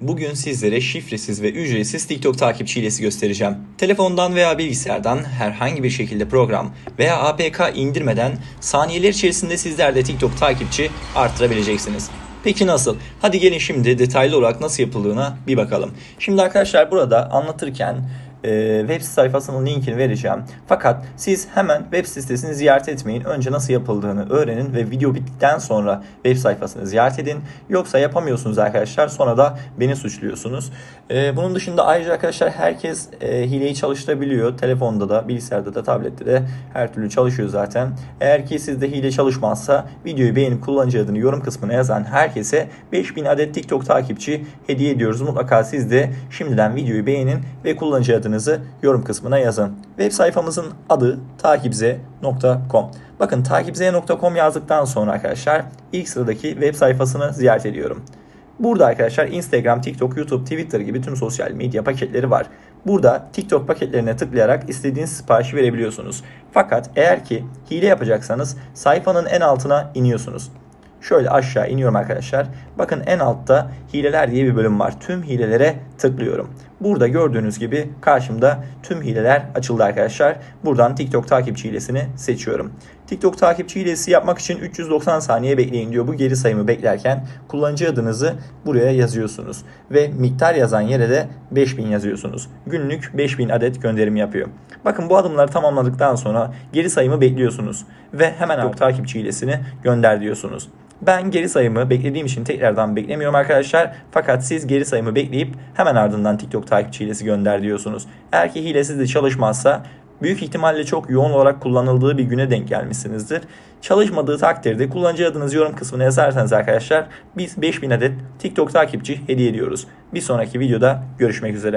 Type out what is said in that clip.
Bugün sizlere şifresiz ve ücretsiz TikTok takipçi hilesi göstereceğim. Telefondan veya bilgisayardan herhangi bir şekilde program veya APK indirmeden saniyeler içerisinde sizler de TikTok takipçi arttırabileceksiniz. Peki nasıl? Hadi gelin şimdi detaylı olarak nasıl yapıldığına bir bakalım. Şimdi arkadaşlar burada anlatırken e, web sayfasının linkini vereceğim. Fakat siz hemen web sitesini ziyaret etmeyin. Önce nasıl yapıldığını öğrenin ve video bittikten sonra web sayfasını ziyaret edin. Yoksa yapamıyorsunuz arkadaşlar. Sonra da beni suçluyorsunuz. E, bunun dışında ayrıca arkadaşlar herkes e, hileyi çalıştırabiliyor. Telefonda da, bilgisayarda da, tablette de her türlü çalışıyor zaten. Eğer ki sizde hile çalışmazsa videoyu beğenip kullanıcı adını yorum kısmına yazan herkese 5000 adet TikTok takipçi hediye ediyoruz. Mutlaka siz de şimdiden videoyu beğenin ve kullanıcı adınızı yorum kısmına yazın. Web sayfamızın adı takipze.com. Bakın takipze.com yazdıktan sonra arkadaşlar ilk sıradaki web sayfasını ziyaret ediyorum. Burada arkadaşlar Instagram, TikTok, YouTube, Twitter gibi tüm sosyal medya paketleri var. Burada TikTok paketlerine tıklayarak istediğiniz siparişi verebiliyorsunuz. Fakat eğer ki hile yapacaksanız sayfanın en altına iniyorsunuz. Şöyle aşağı iniyorum arkadaşlar. Bakın en altta hileler diye bir bölüm var. Tüm hilelere tıklıyorum. Burada gördüğünüz gibi karşımda tüm hileler açıldı arkadaşlar. Buradan TikTok takipçi hilesini seçiyorum. TikTok takipçi hilesi yapmak için 390 saniye bekleyin diyor. Bu geri sayımı beklerken kullanıcı adınızı buraya yazıyorsunuz. Ve miktar yazan yere de 5000 yazıyorsunuz. Günlük 5000 adet gönderim yapıyor. Bakın bu adımları tamamladıktan sonra geri sayımı bekliyorsunuz. Ve hemen TikTok takipçi hilesini gönder diyorsunuz. Ben geri sayımı beklediğim için tekrardan beklemiyorum arkadaşlar. Fakat siz geri sayımı bekleyip hemen ardından TikTok takipçi hilesi gönder diyorsunuz. Eğer ki hile sizde çalışmazsa büyük ihtimalle çok yoğun olarak kullanıldığı bir güne denk gelmişsinizdir. Çalışmadığı takdirde kullanıcı adınızı yorum kısmına yazarsanız arkadaşlar biz 5000 adet TikTok takipçi hediye ediyoruz. Bir sonraki videoda görüşmek üzere.